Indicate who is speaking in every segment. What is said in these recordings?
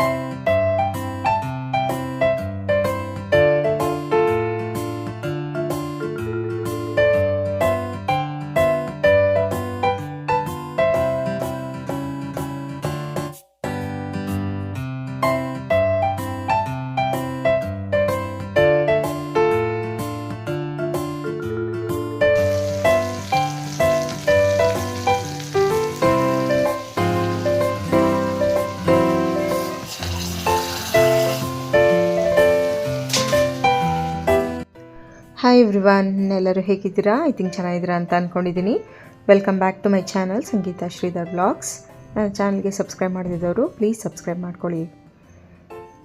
Speaker 1: thank you hi everyone ಎಲ್ಲರೂ ಹೇಗಿದ್ದೀರಾ? I think ಚೆನ್ನಾಗಿದ್ದೀರಾ ಅಂತ ಅಂದ್ಕೊಂಡಿದ್ದೀನಿ welcome back to my channel Sangeetha Shridhar blogs ನನ್ನ ಚಾನಲ್ಗೆ ಸಬ್ಸ್ಕ್ರೈಬ್ ಮಾಡಿದವರು ಪ್ಲೀಸ್ ಸಬ್ಸ್ಕ್ರೈಬ್ ಮಾಡ್ಕೊಳ್ಳಿ.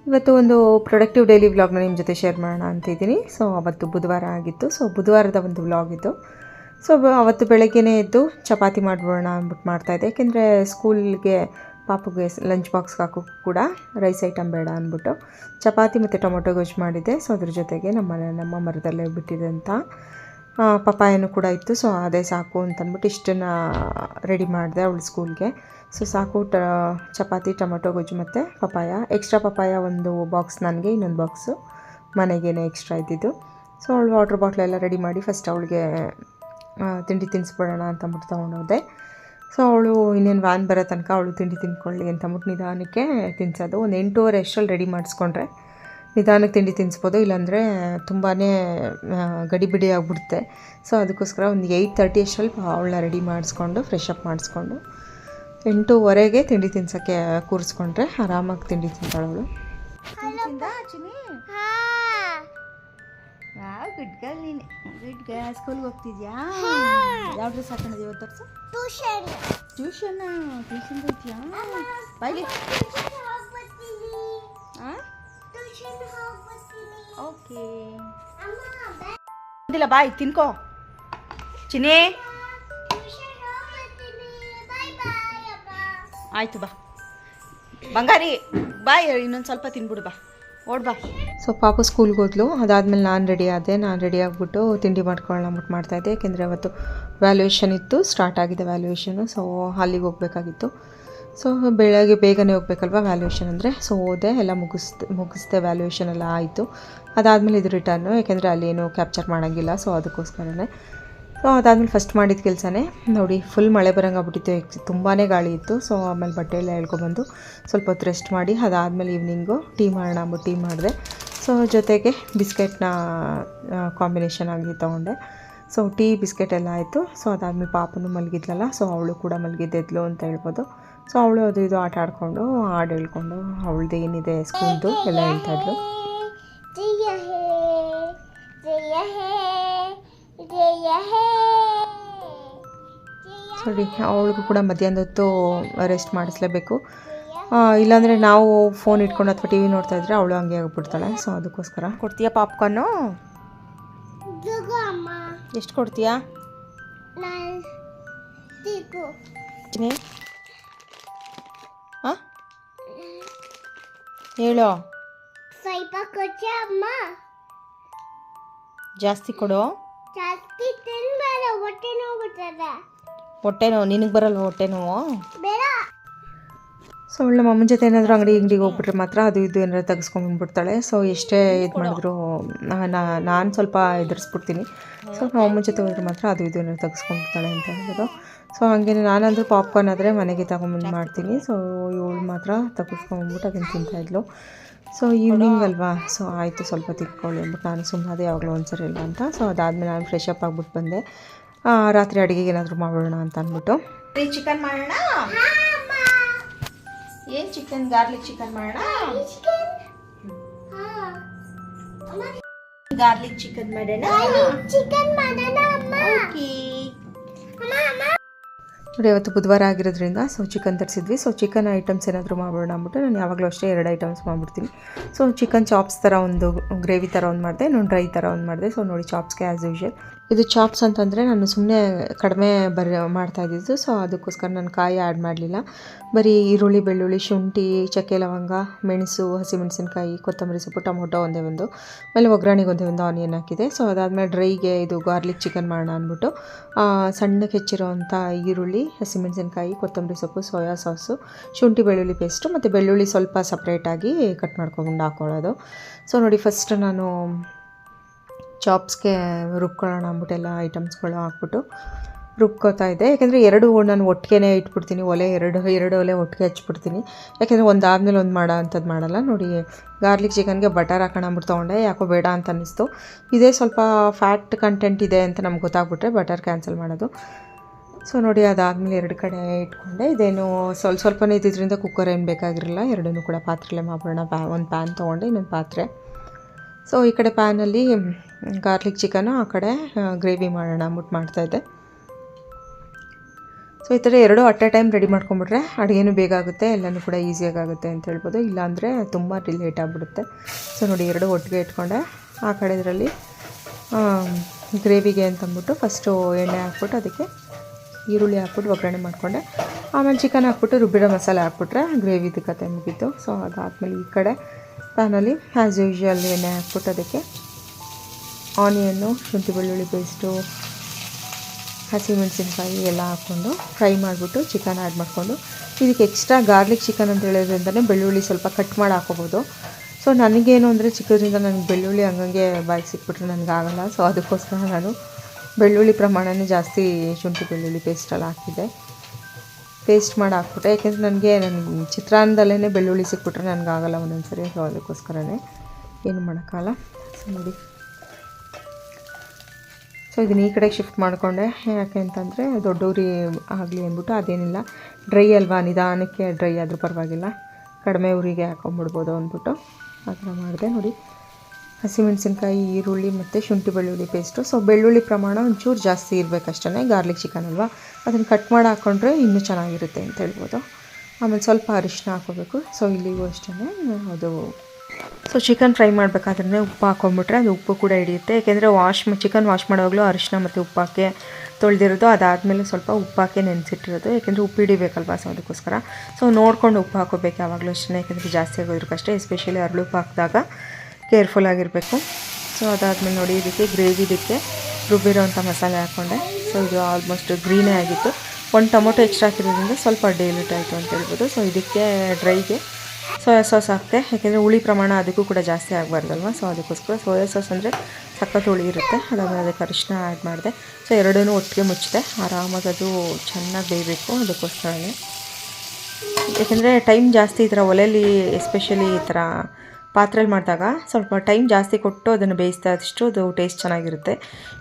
Speaker 1: ಇವತ್ತು ಒಂದು ಪ್ರೊಡಕ್ಟಿವ್ ಡೈಲಿ ವ್ಲಾಗ್ನ ನಿಮ್ಮ ಜೊತೆ ಶೇರ್ ಮಾಡೋಣ ಅಂತಿದ್ದೀನಿ ಸೊ ಅವತ್ತು ಬುಧವಾರ ಆಗಿತ್ತು. ಸೊ ಬುಧವಾರದ ಒಂದು ವ್ಲಾಗ್ ಇದು. ಸೊ ಅವತ್ತು ಬೆಳಗ್ಗೆನೇ ಎದ್ದು ಚಪಾತಿ ಮಾಡ್ಬೋಣ ಅಂದ್ಬಿಟ್ಟು ಮಾಡ್ತಾಯಿದ್ದೆ ಯಾಕೆಂದರೆ ಸ್ಕೂಲ್ಗೆ ಪಾಪುಗೆ ಲಂಚ್ ಬಾಕ್ಸ್ಗೆ ಹಾಕೋ ಕೂಡ ರೈಸ್ ಐಟಮ್ ಬೇಡ ಅಂದ್ಬಿಟ್ಟು ಚಪಾತಿ ಮತ್ತು ಟೊಮೊಟೊ ಗೊಜ್ಜು ಮಾಡಿದ್ದೆ. ಸೊ ಅದ್ರ ಜೊತೆಗೆ ನಮ್ಮ ನಮ್ಮ ಮರದಲ್ಲೇ ಬಿಟ್ಟಿದ್ದಂಥ ಆ, ಪಪಾಯನೂ ಕೂಡ ಇತ್ತು. ಸೊ ಅದೇ ಸಾಕು ಅಂತಂದ್ಬಿಟ್ಟು ಇಷ್ಟನ್ನು ರೆಡಿ ಮಾಡಿದೆ ಅವಳು ಸ್ಕೂಲ್ಗೆ ಸೊ ಸಾಕು ಟ ಚಪಾತಿ ಟೊಮೊಟೊ ಗೊಜ್ಜು ಮತ್ತು ಪಪ್ಪಾಯ. ಎಕ್ಸ್ಟ್ರಾ ಪಪ್ಪಾಯ ಒಂದು ಬಾಕ್ಸ್ ನನಗೆ ಇನ್ನೊಂದು ಬಾಕ್ಸು ಮನೆಗೇನೆ ಎಕ್ಸ್ಟ್ರಾ ಇದ್ದಿದ್ದು. ಸೊ ಅವಳು ವಾಟ್ರ್ ಬಾಟ್ಲೆಲ್ಲ ರೆಡಿ ಮಾಡಿ ಫಸ್ಟ್ ಅವಳಿಗೆ ತಿಂಡಿ ತಿನ್ನಿಸ್ಬಿಡೋಣ ಅಂತಂದ್ಬಿಟ್ಟು ತೊಗೊಂಡೋದೆ. ಸೊ ಅವಳು ಇನ್ನೇನು ವ್ಯಾನ್ ಬರೋ ತನಕ ಅವಳು ತಿಂಡಿ ತಿನ್ಕೊಳ್ಳಿ ಅಂತಂದ್ಬಿಟ್ಟು ನಿಧಾನಕ್ಕೆ ತಿನ್ಸೋದು. ಒಂದು ಎಂಟೂವರೆ ಅಷ್ಟರಲ್ಲಿ ರೆಡಿ ಮಾಡಿಸ್ಕೊಂಡ್ರೆ ನಿಧಾನಕ್ಕೆ ತಿಂಡಿ ತಿನ್ನಿಸ್ಬೋದು ಇಲ್ಲಾಂದರೆ ತುಂಬಾ ಗಡಿಬಿಡಿ ಆಗಿಬಿಡುತ್ತೆ. ಸೊ ಅದಕ್ಕೋಸ್ಕರ ಒಂದು ಏಯ್ಟ್ ತರ್ಟಿ ಅಷ್ಟರಲ್ಲಿ ಅವಳನ್ನ ರೆಡಿ ಮಾಡಿಸ್ಕೊಂಡು ಫ್ರೆಶ್ ಅಪ್ ಮಾಡಿಸ್ಕೊಂಡು ಎಂಟೂವರೆಗೆ ತಿಂಡಿ ತಿನ್ಸೋಕ್ಕೆ ಕೂರಿಸ್ಕೊಂಡ್ರೆ ಆರಾಮಾಗಿ ತಿಂಡಿ ತಿಂತಾಳೆ ಅವಳು.
Speaker 2: ಗುಡ್ ಗರ್ಲ್ ನೀನು ಗುಡ್ ಗರ್ಲ್ ಸ್ಕೂಲ್ಗೆ ಹೋಗ್ತಿದ್ಯಾ? ಯಾವ ಡ್ರೆಸ್ ಹಾಕೊಂಡಿದ್ಯ ಇವತ್ತು ತೋರ್ಸು?
Speaker 3: ಟ್ಯೂಷನ್
Speaker 2: ಟ್ಯೂಷನ್ ಟ್ಯೂಷನ್ ಹೋಗ್ತೀಯಾ? ಬಾಯ್ಲಿ ಓಕೆ ಇಲ್ಲ. ಬಾಯ್ ತಿನ್ಕೋ. ಚಿನ್ನಿ. ಆಯ್ತು ಬಾ. ಬಂಗಾರಿ ಬಾಯ್ ಇನ್ನೊಂದು ಸ್ವಲ್ಪ ತಿನ್ಬಿಡು ಬಾ. ಓಡ್ ಬಾ.
Speaker 1: ಸೊ ಪಾಪು ಸ್ಕೂಲ್ಗೆ ಹೋದ್ಲು. ಅದಾದಮೇಲೆ ನಾನು ರೆಡಿ ಆದೆ. ನಾನು ರೆಡಿ ಆಗಿಬಿಟ್ಟು ತಿಂಡಿ ಮಾಡ್ಕೊಳ್ಳೋಣ ಅಂದ್ಬಿಟ್ಟು ಮಾಡ್ತಾಯಿದ್ದೆ ಯಾಕೆಂದರೆ ಅವತ್ತು ವ್ಯಾಲ್ಯೂಯೇಷನ್ ಇತ್ತು. ಸ್ಟಾರ್ಟ್ ಆಗಿದೆ ವ್ಯಾಲ್ಯೂಯೇಷನು ಸೊ ಅಲ್ಲಿಗೆ ಹೋಗಬೇಕಾಗಿತ್ತು. ಸೊ ಬೆಳಗ್ಗೆ ಬೇಗನೆ ಹೋಗ್ಬೇಕಲ್ವ ವ್ಯಾಲ್ಯೂಯೇಷನ್ ಅಂದರೆ? ಸೊ ಹೋದೆ ಎಲ್ಲ ಮುಗಿಸ್ದೆ ಮುಗಿಸ್ದೆ ವ್ಯಾಲ್ಯೂಯೇಷನ್ ಎಲ್ಲ ಆಯಿತು. ಅದಾದಮೇಲೆ ಇದು ರಿಟರ್ನು ಯಾಕೆಂದರೆ ಏನು ಕ್ಯಾಪ್ಚರ್ ಮಾಡೋಂಗಿಲ್ಲ. ಸೊ ಅದಕ್ಕೋಸ್ಕರನೇ. ಸೊ ಅದಾದಮೇಲೆ ಫಸ್ಟ್ ಮಾಡಿದ ಕೆಲಸನೇ. ನೋಡಿ ಫುಲ್ ಮಳೆ ಬರೋಂಗೆ ಆಗ್ಬಿಟ್ಟಿತ್ತು. ತುಂಬಾ ಗಾಳಿ ಇತ್ತು. ಸೊ ಆಮೇಲೆ ಬಟ್ಟೆ ಎಲ್ಲ ಎಳ್ಕೊಬಂದು ಸ್ವಲ್ಪ ಹೊತ್ತು ರೆಸ್ಟ್ ಮಾಡಿ, ಅದಾದಮೇಲೆ ಈವ್ನಿಂಗು ಟೀ ಮಾಡೋಣ ಅಂದ್ಬಿಟ್ಟು ಟೀ ಮಾಡಿದೆ. ಸೊ ಜೊತೆಗೆ ಬಿಸ್ಕೆಟ್ನ ಕಾಂಬಿನೇಷನ್ ಆಗಿ ತೊಗೊಂಡೆ. ಸೊ ಟೀ, ಬಿಸ್ಕೆಟ್ ಎಲ್ಲ ಆಯಿತು. ಸೊ ಅದಾದಮೇಲೆ ಪಾಪನೂ ಮಲಗಿದ್ಲಲ್ಲ. ಸೊ ಅವಳು ಕೂಡ ಮಲಗಿದ್ದೆದ್ಲು ಅಂತ ಹೇಳ್ಬೋದು. ಸೊ ಅವಳು ಅದು ಇದು ಆಟ ಆಡಿಕೊಂಡು, ಹಾಡು ಹೇಳ್ಕೊಂಡು ಅವಳದ್ದು ಏನಿದೆ ಸ್ಕೂಲ್ದು ಎಲ್ಲ ಹೇಳ್ತಾ ಸರಿ ಅವಳಿಗೂ ಕೂಡ ಮಧ್ಯಾಹ್ನದ ಹೊತ್ತು ರೆಸ್ಟ್ ಮಾಡಿಸ್ಲೇಬೇಕು. ಇಲ್ಲಾಂದರೆ ನಾವು ಫೋನ್ ಇಟ್ಕೊಂಡು ಅಥವಾ ಟಿ ವಿ ನೋಡ್ತಾ ಇದ್ರೆ ಅವಳು ಹಂಗೆ ಆಗಿಬಿಡ್ತಾಳೆ. ಸೊ ಅದಕ್ಕೋಸ್ಕರ. ಕೊಡ್ತೀಯಾ ಪಾಪ್ಕಾರ್ನು ಎಷ್ಟು ಕೊಡ್ತೀಯಾ? ಹೇಳೋ?
Speaker 3: ಸ್ವಲ್ಪ
Speaker 1: ಜಾಸ್ತಿ ಕೊಡು?
Speaker 3: ಹೊಟ್ಟೆ ನೋವು ಬರ್ತದೆ
Speaker 1: ಹೊಟ್ಟೆ ನೋವು ನಿನಗೆ ಬರಲ್ವ ಹೊಟ್ಟೆ ನೋವು?
Speaker 3: ಬೇಡ.
Speaker 1: ಸೊ ಅವಳು ನಮ್ಮ ಅಮ್ಮನ ಜೊತೆ ಏನಾದರೂ ಅಂಗಡಿ ಅಂಗಡಿಗೆ ಹೋಗ್ಬಿಟ್ರೆ ಮಾತ್ರ ಅದು ಇದು ಏನಾದ್ರು ತೆಗೆಸ್ಕೊಂಡ್ಬಿಡ್ತಾಳೆ ಸೊ ಎಷ್ಟೇ ಇದು ಮಾಡಿದ್ರು ನಾನು ಸ್ವಲ್ಪ ಎದುರಿಸ್ಬಿಡ್ತೀನಿ. ಸೊ ನಮ್ಮ ಅಮ್ಮನ ಜೊತೆ ಹೋದ್ರೆ ಮಾತ್ರ ಅದು ಇದು ಏನಾದ್ರು ತೆಗೆಸ್ಕೊಂಡ್ಬಿಡ್ತಾಳೆ ಅಂತ ಹೇಳ್ಬೋದು. ಸೊ ಹಾಗೇನೆ ನಾನಂದ್ರೆ ಪಾಪ್ಕಾರ್ನ್ ಆದರೆ ಮನೆಗೆ ತಗೊಂಬಂದು ಮಾಡ್ತೀನಿ. ಸೊ ಇವಳು ಮಾತ್ರ ತೆಗೆಸ್ಕೊಂಡ್ಬಿಟ್ಟು ಅದನ್ನು ತಿಂತಾಯಿದ್ಲು ಸೊ ಈವ್ನಿಂಗ್ ಅಲ್ವಾ? ಸೊ ಆಯಿತು ಸ್ವಲ್ಪ ತಿಕ್ಕೊಳ್ಳಿ ಅಂದ್ಬಿಟ್ಟು ನಾನು ಸುಮ್ಮನೆ ಯಾವಾಗಲೂ ಒಂದ್ಸರಿ ಇಲ್ಲ ಅಂತ. ಸೊ ಅದಾದಮೇಲೆ ನಾನು ಫ್ರೆಶ್ ಅಪ್ ಆಗಿಬಿಟ್ಟು ಬಂದೆ. ರಾತ್ರಿ ಅಡುಗೆಗೆ ಏನಾದರೂ ಮಾಡೋಣ ಅಂತ ಅಂದ್ಬಿಟ್ಟು.
Speaker 2: ಚಿಕನ್ ಮಾಡೋಣ? ಏನು ಚಿಕನ್ ಗಾರ್ಲಿಕ್ ಚಿಕನ್ ಮಾಡೋಣ? ಗಾರ್ಲಿಕ್ ಚಿಕನ್ ಮಾಡೋಣ?
Speaker 3: ಚಿಕನ್ ಮಾಡೋಣ ಅಮ್ಮ.
Speaker 2: ಓಕೆ
Speaker 3: ಅಮ್ಮ ಅಮ್ಮ.
Speaker 1: ನೋಡಿ ಇವತ್ತು ಬುಧವಾರ ಆಗಿರೋದ್ರಿಂದ ಸೊ ಚಿಕನ್ ತರಿಸಿದ್ವಿ. ಸೊ ಚಿಕನ್ ಐಟಮ್ಸ್ ಏನಾದರೂ ಮಾಡೋಣ ಅಂದ್ಬಿಟ್ಟು ನಾನು ಯಾವಾಗಲೂ ಅಷ್ಟೇ ಎರಡು ಐಟಮ್ಸ್ ಮಾಡಿಬಿಡ್ತೀನಿ. ಸೊ ಚಿಕನ್ ಚಾಪ್ಸ್ ಥರ ಒಂದು ಗ್ರೇವಿ ಥರ ಒಂದು ಮಾಡಿದೆ ನಾನು ಡ್ರೈ ಥರ ಒಂದು ಮಾಡಿದೆ. ಸೊ ನೋಡಿ ಚಾಪ್ಸ್ಗೆ ಆ್ಯಸ್ ಯೂಶಲ್ ಇದು ಚಾಪ್ಸ್ ಅಂತಂದರೆ ನಾನು ಸುಮ್ಮನೆ ಕಡಿಮೆ ಬರ ಮಾಡ್ತಾ ಇದ್ದಿದ್ದು ಸೊ ಅದಕ್ಕೋಸ್ಕರ ನಾನು ಕಾಯಿ ಆ್ಯಡ್ ಮಾಡಲಿಲ್ಲ. ಬರೀ ಈರುಳ್ಳಿ, ಬೆಳ್ಳುಳ್ಳಿ, ಶುಂಠಿ, ಚಕ್ಕೆ ಲವಂಗ, ಮೆಣಸು, ಹಸಿಮೆಣಸಿನ್ಕಾಯಿ, ಕೊತ್ತಂಬರಿ ಸೊಪ್ಪು, ಟೊಮೊಟೊ ಒಂದೇ ಒಂದು. ಆಮೇಲೆ ಒಗ್ಗರಣೆಗೆ ಒಂದೇ ಒಂದು ಆನಿಯನ್ ಹಾಕಿದೆ. ಸೊ ಅದಾದಮೇಲೆ ಡ್ರೈಗೆ ಇದು ಗಾರ್ಲಿಕ್ ಚಿಕನ್ ಮಾಡೋಣ ಅಂದ್ಬಿಟ್ಟು ಸಣ್ಣಕ್ಕೆ ಹೆಚ್ಚಿರೋವಂಥ ಈರುಳ್ಳಿ, ಹಸಿಮೆಣಸಿನ್ಕಾಯಿ, ಕೊತ್ತಂಬರಿ ಸೊಪ್ಪು ಸೋಯಾ ಸಾಸು ಶುಂಠಿ, ಬೆಳ್ಳುಳ್ಳಿ ಪೇಸ್ಟು ಮತ್ತು ಬೆಳ್ಳುಳ್ಳಿ ಸ್ವಲ್ಪ ಸಪ್ರೇಟಾಗಿ ಕಟ್ ಮಾಡ್ಕೊಂಡು ಹಾಕ್ಕೊಳ್ಳೋದು ಸೊ ನೋಡಿ ಫಸ್ಟ್ ನಾನು ಚಾಪ್ಸ್ಗೆ ರುಬ್ಕೊಳ್ಳೋಣ ಅಂದ್ಬಿಟ್ಟು ಎಲ್ಲ ಐಟಮ್ಸ್ಗಳು ಹಾಕ್ಬಿಟ್ಟು ರುಬ್ಕೋತಾ ಇದ್ದೆ. ಯಾಕೆಂದರೆ ಎರಡು ನಾನು ಒಟ್ಟಿಗೆ ಇಟ್ಬಿಡ್ತೀನಿ. ಒಲೆ ಎರಡು ಎರಡು ಒಲೆ ಒಟ್ಟಿಗೆ ಹಚ್ಬಿಡ್ತೀನಿ. ಯಾಕೆಂದರೆ ಒಂದು ಒಂದು ಮಾಡೋ ಅಂಥದ್ದು ಮಾಡಲ್ಲ. ನೋಡಿ, ಗಾರ್ಲಿಕ್ ಚಿಕನ್ಗೆ ಬಟರ್ ಹಾಕೋಣ ಅಂದ್ಬಿಟ್ಟು ತೊಗೊಂಡೆ. ಯಾಕೋ ಬೇಡ ಅಂತ ಅನ್ನಿಸ್ತು. ಇದೇ ಸ್ವಲ್ಪ ಫ್ಯಾಟ್ ಕಂಟೆಂಟ್ ಇದೆ ಅಂತ ನಮ್ಗೆ ಗೊತ್ತಾಗ್ಬಿಟ್ರೆ ಬಟರ್ ಕ್ಯಾನ್ಸಲ್ ಮಾಡೋದು. ಸೊ, ನೋಡಿ, ಅದಾದಮೇಲೆ ಎರಡು ಕಡೆ ಇಟ್ಕೊಂಡೆ. ಇದೇನು ಸ್ವಲ್ಪ ಸ್ವಲ್ಪನೇ ಇದ್ದಿದ್ದರಿಂದ ಕುಕ್ಕರ್ ಏನು ಬೇಕಾಗಿರಲಿಲ್ಲ ಎರಡನ್ನೂ ಕೂಡ ಪಾತ್ರೆಲೇ ಮಾಡೋಣ ಪ್ಯಾ, ಒಂದು ಪ್ಯಾನ್ ತೊಗೊಂಡೆ, ಇನ್ನೊಂದು ಪಾತ್ರೆ. ಸೊ ಈ ಕಡೆ ಪ್ಯಾನಲ್ಲಿ ಗಾರ್ಲಿಕ್ ಚಿಕನು ಆ ಕಡೆ ಗ್ರೇವಿ ಮಾಡೋಣ ಅಂದ್ಬಿಟ್ಟು ಮಾಡ್ತಾಯಿದ್ದೆ ಸೊ ಈ ಥರ ಎರಡು ಅಟ್ ಎ ಟೈಮ್ ರೆಡಿ ಮಾಡ್ಕೊಂಬಿಟ್ರೆ ಅಡುಗೆನೂ ಬೇಗ ಆಗುತ್ತೆ, ಎಲ್ಲನೂ ಕೂಡ ಈಸಿಯಾಗಿ ಆಗುತ್ತೆ ಅಂತ ಹೇಳ್ಬೋದು. ಇಲ್ಲಾಂದರೆ ತುಂಬ ಲೇಟ್ ಆಗಿಬಿಡುತ್ತೆ. ಸೊ ನೋಡಿ, ಎರಡು ಒಟ್ಟಿಗೆ ಇಟ್ಕೊಂಡೆ. ಆ ಕಡೆ ಇದರಲ್ಲಿ ಗ್ರೇವಿಗೆ ಅಂತಂದ್ಬಿಟ್ಟು ಫಸ್ಟು ಎಣ್ಣೆ ಹಾಕ್ಬಿಟ್ಟು ಅದಕ್ಕೆ ಈರುಳ್ಳಿ ಹಾಕ್ಬಿಟ್ಟು ಒಗ್ಗರಣೆ ಮಾಡಿಕೊಂಡೆ. ಆಮೇಲೆ ಚಿಕನ್ ಹಾಕ್ಬಿಟ್ಟು ರುಬ್ಬಿರೋ ಮಸಾಲೆ ಹಾಕ್ಬಿಟ್ರೆ ಗ್ರೇವಿದು ಕತೆ ಮುಗೀತು. ಸೊ ಅದಾದಮೇಲೆ ಈ ಕಡೆ ಪ್ಯಾನಲ್ಲಿ ಆ್ಯಸ್ ಯೂಶ್ವಲ್ ಎಣ್ಣೆ ಹಾಕ್ಬಿಟ್ಟು ಅದಕ್ಕೆ ಆನಿಯನ್ನು, ಶುಂಠಿ ಬೆಳ್ಳುಳ್ಳಿ ಪೇಸ್ಟು, ಹಸಿಮೆಣಸಿನ್ಕಾಯಿ ಎಲ್ಲ ಹಾಕ್ಕೊಂಡು ಫ್ರೈ ಮಾಡಿಬಿಟ್ಟು ಚಿಕನ್ ಆ್ಯಡ್ ಮಾಡಿಕೊಂಡು. ಇದಕ್ಕೆ ಎಕ್ಸ್ಟ್ರಾ ಗಾರ್ಲಿಕ್ ಚಿಕನ್ ಅಂತ ಹೇಳೋದ್ರಿಂದಲೇ ಬೆಳ್ಳುಳ್ಳಿ ಸ್ವಲ್ಪ ಕಟ್ ಮಾಡಿ ಹಾಕೋಬೋದು ಸೊ ನನಗೇನು ಅಂದರೆ ಚಿಕ್ಕದ್ರಿಂದ ನನಗೆ ಬೆಳ್ಳುಳ್ಳಿ ಹಂಗಂಗೆ ಬಾಯಿಗೆ ಸಿಕ್ಬಿಟ್ರೆ ನನಗಾಗಲ್ಲ ಸೊ ಅದಕ್ಕೋಸ್ಕರ ನಾನು ಬೆಳ್ಳುಳ್ಳಿ ಪ್ರಮಾಣನೇ ಜಾಸ್ತಿ ಶುಂಠಿ ಬೆಳ್ಳುಳ್ಳಿ ಪೇಸ್ಟಲ್ಲಿ ಹಾಕಿದ್ದೆ. ಪೇಸ್ಟ್ ಮಾಡಿ ಹಾಕ್ಬಿಟ್ಟೆ ಯಾಕೆಂದರೆ ನನಗೆ ನನ್ನ ಚಿತ್ರಾನ್ನದಲ್ಲೇ ಬೆಳ್ಳುಳ್ಳಿ ಸಿಕ್ಬಿಟ್ರೆ ನನಗಾಗಲ್ಲ ಒಂದೊಂದು ಸರಿ ಸೊ ಅದಕ್ಕೋಸ್ಕರನೇ ಏನು ಮಾಡೋಕ್ಕಾಗಲ್ಲ. ಸೊ ನೋಡಿ. ಸೊ ಇದನ್ನ ಈ ಕಡೆಗೆ ಶಿಫ್ಟ್ ಮಾಡಿಕೊಂಡೆ. ಯಾಕೆ ಅಂತಂದರೆ ದೊಡ್ಡವ್ರಿ ಆಗಲಿ ಅಂದ್ಬಿಟ್ಟು ಅದೇನಿಲ್ಲ. ಡ್ರೈ ಅಲ್ವಾ? ನಿಧಾನಕ್ಕೆ ಡ್ರೈ ಆದರೂ ಪರವಾಗಿಲ್ಲ. ಕಡಿಮೆ ಊರಿಗೆ ಹಾಕೊಂಬಿಡ್ಬೋದು ಅಂದ್ಬಿಟ್ಟು. ಆ ಥರ ಮಾಡಿದೆ. ನೋಡಿ. ಹಸಿಮೆಣಸಿನ್ಕಾಯಿ, ಈರುಳ್ಳಿ ಮತ್ತು ಶುಂಠಿ ಬೆಳ್ಳುಳ್ಳಿ ಪೇಸ್ಟು ಸೊ ಬೆಳ್ಳುಳ್ಳಿ ಪ್ರಮಾಣ ಒಂಚೂರು ಜಾಸ್ತಿ ಇರಬೇಕಷ್ಟೇ ಗಾರ್ಲಿಕ್ ಚಿಕನ್ ಅಲ್ವಾ? ಅದನ್ನು ಕಟ್ ಮಾಡಿ ಹಾಕ್ಕೊಂಡ್ರೆ ಇನ್ನೂ ಚೆನ್ನಾಗಿರುತ್ತೆ ಅಂತ ಹೇಳ್ಬೋದು. ಆಮೇಲೆ ಸ್ವಲ್ಪ ಅರಿಶಿನ ಹಾಕೋಬೇಕು. ಸೊ ಇಲ್ಲಿಗೂ ಅಷ್ಟೇ ಅದು ಸೊ ಚಿಕನ್ ಫ್ರೈ ಮಾಡಬೇಕಾದ್ರೆ ಉಪ್ಪು ಹಾಕೊಂಡ್ಬಿಟ್ರೆ ಅದು ಉಪ್ಪು ಕೂಡ ಹಿಡಿಯುತ್ತೆ. ಯಾಕೆಂದರೆ ವಾಶ್ ಚಿಕನ್ ವಾಶ್ ಮಾಡುವಾಗಲೂ ಅರಿಶಿನ ಮತ್ತು ಉಪ್ಪು ಹಾಕಿ ತೊಳೆದಿರೋದು. ಅದಾದಮೇಲೆ ಸ್ವಲ್ಪ ಉಪ್ಪು ಹಾಕಿ ನೆನೆಸಿಟ್ಟಿರೋದು. ಯಾಕೆಂದರೆ ಉಪ್ಪು ಹಿಡಿಬೇಕಲ್ವಾ? ಸೊ ಅದಕ್ಕೋಸ್ಕರ. ಸೊ ನೋಡ್ಕೊಂಡು ಉಪ್ಪು ಹಾಕೋಬೇಕು ಯಾವಾಗಲೂ ಅಷ್ಟೇ ಯಾಕೆಂದರೆ ಜಾಸ್ತಿ ಆಗೋದ್ರ ಎಸ್ಪೆಷಲಿ ಅರಳುಪ್ಪು ಹಾಕಿದಾಗ ಕೇರ್ಫುಲ್ ಆಗಿರಬೇಕು. ಸೊ ಅದಾದಮೇಲೆ ನೋಡಿ, ಇದಕ್ಕೆ ಗ್ರೇವಿದಕ್ಕೆ ರುಬ್ಬಿರೋಂಥ ಮಸಾಲೆ ಹಾಕ್ಕೊಂಡೆ ಸೊ ಇದು ಆಲ್ಮೋಸ್ಟ್ ಗ್ರೀನೇ ಆಗಿತ್ತು. ಒಂದು ಟೊಮೊಟೊ ಎಕ್ಸ್ಟ್ರಾ ಹಾಕಿರೋದ್ರಿಂದ ಸ್ವಲ್ಪ ಡೈಲ್ಯೂಟ್ ಆಯಿತು ಅಂತ ಹೇಳ್ಬೋದು. ಸೊ ಇದಕ್ಕೆ ಡ್ರೈಗೆ ಸೋಯಾ ಸಾಸ್ ಹಾಕ್ತೆ. ಯಾಕೆಂದರೆ ಹುಳಿ ಪ್ರಮಾಣ ಅದಕ್ಕೂ ಕೂಡ ಜಾಸ್ತಿ ಆಗಬಾರ್ದಲ್ವ? ಸೊ ಅದಕ್ಕೋಸ್ಕರ ಸೋಯಾ ಸಾಸ್ ಅಂದರೆ ಸಖತ್ ಹುಳಿ ಇರುತ್ತೆ. ಅದಾದಮೇಲೆ ಅದಕ್ಕೆ ಅರಿಶಿನ ಆ್ಯಡ್ ಮಾಡಿದೆ. ಸೊ ಎರಡೂ ಒಟ್ಟಿಗೆ ಮುಚ್ಚಿದೆ. ಆರಾಮಾಗಿ ಅದು ಚೆನ್ನಾಗಿ ಬೇಯಬೇಕು ಅದಕ್ಕೋಸ್ಕರನೇ. ಯಾಕೆಂದರೆ ಟೈಮ್ ಜಾಸ್ತಿ ಈ ಥರ ಒಲೆಯಲ್ಲಿ ಎಸ್ಪೆಷಲಿ ಈ ಥರ ಪಾತ್ರೆಯಲ್ಲಿ ಮಾಡಿದಾಗ ಸ್ವಲ್ಪ ಟೈಮ್ ಜಾಸ್ತಿ ಕೊಟ್ಟು ಅದನ್ನು ಬೇಯಿಸ್ತಾ ಅದು ಟೇಸ್ಟ್ ಚೆನ್ನಾಗಿರುತ್ತೆ.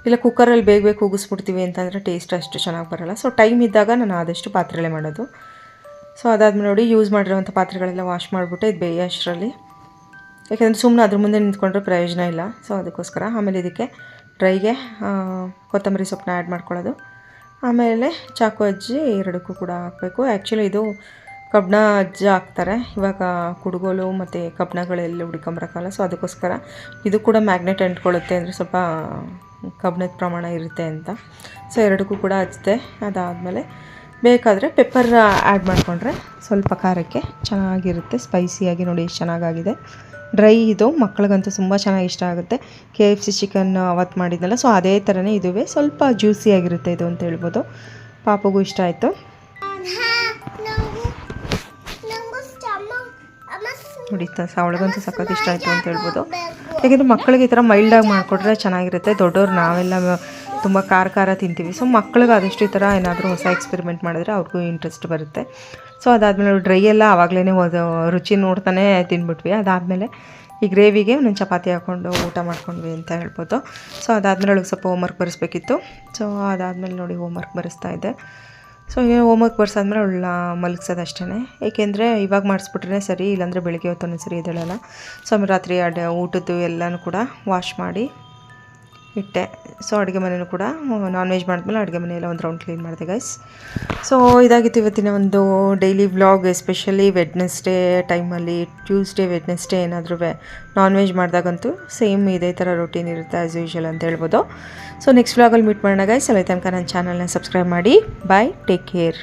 Speaker 1: ಇಲ್ಲ ಕುಕ್ಕರಲ್ಲಿ ಬೇಗ ಬೇಗ ಕೂಗಿಸ್ಬಿಡ್ತೀವಿ ಅಂತಂದರೆ ಟೇಸ್ಟ್ ಅಷ್ಟು ಚೆನ್ನಾಗಿ ಬರೋಲ್ಲ. ಸೊ ಟೈಮ್ ಇದ್ದಾಗ ನಾನು ಆದಷ್ಟು ಪಾತ್ರೆಯಲ್ಲೇ ಮಾಡೋದು. ಸೊ ಅದಾದ್ಮೇಲೆ ನೋಡಿ ಯೂಸ್ ಮಾಡಿರೋವಂಥ ಪಾತ್ರೆಗಳೆಲ್ಲ ವಾಶ್ ಮಾಡಿಬಿಟ್ಟು ಇದು ಬೇಯ ಅಷ್ಟರಲ್ಲಿ. ಯಾಕೆಂದರೆ ಸುಮ್ಮನೆ ಅದ್ರ ಮುಂದೆ ನಿಂತ್ಕೊಂಡ್ರೆ ಪ್ರಯೋಜನ ಇಲ್ಲ. ಸೊ ಅದಕ್ಕೋಸ್ಕರ ಆಮೇಲೆ ಇದಕ್ಕೆ ಡ್ರೈಗೆ ಕೊತ್ತಂಬರಿ ಸೊಪ್ಪನ್ನ ಆ್ಯಡ್ ಮಾಡ್ಕೊಳ್ಳೋದು. ಆಮೇಲೆ ಚಾಕು ಅಜ್ಜಿ ಎರಡಕ್ಕೂ ಕೂಡ ಹಾಕಬೇಕು. ಆ್ಯಕ್ಚುಲಿ ಇದು ಕಬ್ಬಣ ಅಜ್ಜ ಹಾಕ್ತಾರೆ. ಇವಾಗ ಕುಡುಗೋಲು ಮತ್ತು ಕಬ್ಬಣಗಳೆಲ್ಲ ಹುಡ್ಕೊಂಬರಕ್ಕಲ್ಲ ಸೊ ಅದಕ್ಕೋಸ್ಕರ ಇದು ಕೂಡ ಮ್ಯಾಗ್ನೆಟ್ ಅಂಟ್ಕೊಳ್ಳುತ್ತೆ ಅಂದರೆ ಸ್ವಲ್ಪ ಕಬ್ಬಣದ ಪ್ರಮಾಣ ಇರುತ್ತೆ ಅಂತ. ಸೊ ಎರಡಕ್ಕೂ ಕೂಡ ಹಚ್ಚಿದೆ ಅದಾದಮೇಲೆ ಬೇಕಾದರೆ ಪೆಪ್ಪರ್ ಆ್ಯಡ್ ಮಾಡಿಕೊಂಡ್ರೆ ಸ್ವಲ್ಪ ಖಾರಕ್ಕೆ ಚೆನ್ನಾಗಿರುತ್ತೆ. ಸ್ಪೈಸಿಯಾಗಿ ನೋಡಿ ಎಷ್ಟು ಚೆನ್ನಾಗಾಗಿದೆ. ಡ್ರೈ ಇದು ಮಕ್ಕಳಿಗಂತೂ ತುಂಬ ಚೆನ್ನಾಗಿ ಇಷ್ಟ ಆಗುತ್ತೆ. ಕೆ ಎಫ್ ಸಿ ಚಿಕನ್ ಅವತ್ತು ಮಾಡಿದ್ನಲ್ಲ ಸೊ ಅದೇ ಥರನೇ ಇದುವೇ ಸ್ವಲ್ಪ ಜ್ಯೂಸಿಯಾಗಿರುತ್ತೆ ಇದು ಅಂತ ಹೇಳ್ಬೋದು. ಪಾಪಗೂ ಇಷ್ಟ ಆಯಿತು.
Speaker 3: ಅಮ್ಮ
Speaker 1: ನೋಡಿ ತ ಅವಳಿಗಂತೂ ಸಖತ್ ಇಷ್ಟ ಆಯಿತು ಅಂತ ಹೇಳ್ಬೋದು. ಯಾಕೆಂದರೆ ಮಕ್ಕಳಿಗೆ ಈ ಥರ ಮೈಲ್ಡಾಗಿ ಮಾಡಿಕೊಟ್ರೆ ಚೆನ್ನಾಗಿರುತ್ತೆ. ದೊಡ್ಡವ್ರು ನಾವೆಲ್ಲ ತುಂಬ ಖಾರ ಖಾರ ತಿಂತೀವಿ. ಸೊ ಮಕ್ಳಿಗೆ ಆದಷ್ಟು ಈ ಥರ ಏನಾದರೂ ಹೊಸ ಎಕ್ಸ್ಪೆರಿಮೆಂಟ್ ಮಾಡಿದ್ರೆ ಅವ್ರಿಗೂ ಇಂಟ್ರೆಸ್ಟ್ ಬರುತ್ತೆ. ಸೊ ಅದಾದಮೇಲೆ ಡ್ರೈ ಎಲ್ಲ ಆವಾಗಲೇ ರುಚಿ ನೋಡ್ತಾನೆ ತಿಂದ್ಬಿಟ್ವಿ ಅದಾದಮೇಲೆ ಈ ಗ್ರೇವಿಗೆ ಒಂದೊಂದು ಚಪಾತಿ ಹಾಕ್ಕೊಂಡು ಊಟ ಮಾಡ್ಕೊಂಡ್ವಿ ಅಂತ ಹೇಳ್ಬೋದು. ಸೊ ಅದಾದಮೇಲೆ ಅವಳಿಗೆ ಸ್ವಲ್ಪ ಹೋಮ್ವರ್ಕ್ ಬರೆಸ್ಬೇಕಿತ್ತು. ಸೊ ಅದಾದಮೇಲೆ ನೋಡಿ ಹೋಮ್ವರ್ಕ್ ಬರೆಸ್ತಾ ಇದ್ದೆ. ಸೊ ಹೋಮ್ವರ್ಕ್ ಬರ್ಸಾದ್ಮೇಲೆ ಅವಳನ್ನ ಮಲಗಿಸೋದು ಅಷ್ಟೇ ಏಕೆಂದರೆ ಇವಾಗ ಮಾಡಿಸ್ಬಿಟ್ರೆ ಸರಿ, ಇಲ್ಲಾಂದರೆ ಬೆಳಗ್ಗೆ ಹೊತ್ತೊಂದು ಸರಿ ಎದ್ದೇಳಲ್ಲ ಸೊ ರಾತ್ರಿ ಅಡ ಊಟದ್ದು ಎಲ್ಲನೂ ಕೂಡ ವಾಶ್ ಮಾಡಿ ಇಟ್ಟೆ. ಸೊ ಅಡುಗೆ ಮನೆಯೂ ಕೂಡ ನಾನ್ ವೆಜ್ ಮಾಡಿದ್ಮೇಲೆ ಅಡುಗೆ ಮನೆಯೆಲ್ಲ ಒಂದು ರೌಂಡ್ ಕ್ಲೀನ್ ಮಾಡಿದೆ ಗೈಸ್ ಸೊ ಇದಾಗಿತ್ತು ಇವತ್ತಿನ ಒಂದು ಡೈಲಿ ವ್ಲಾಗ್ ಎಸ್ಪೆಷಲಿ ವೆಡ್ನೆಸ್ಡೇ ಟೈಮಲ್ಲಿ ಟ್ಯೂಸ್ಡೇ ವೆಡ್ನೆಸ್ಡೇ ಏನಾದರೂ ನಾನ್ ವೆಜ್ ಮಾಡಿದಾಗಂತೂ ಸೇಮ್ ಇದೇ ಥರ ರೊಟೀನ್ ಇರುತ್ತೆ ಆ್ಯಸ್ ಯೂಶುವಲ್ ಅಂತ ಹೇಳ್ಬೋದು. ಸೊ ನೆಕ್ಸ್ಟ್ ವ್ಲಾಗಲ್ಲಿ ಮೀಟ್ ಮಾಡೋಣ ಗೈಸ್ ಅಲ್ಲಿ ತನಕ ನನ್ನ ಚಾನಲ್ನ ಸಬ್ಸ್ಕ್ರೈಬ್ ಮಾಡಿ. Bye take care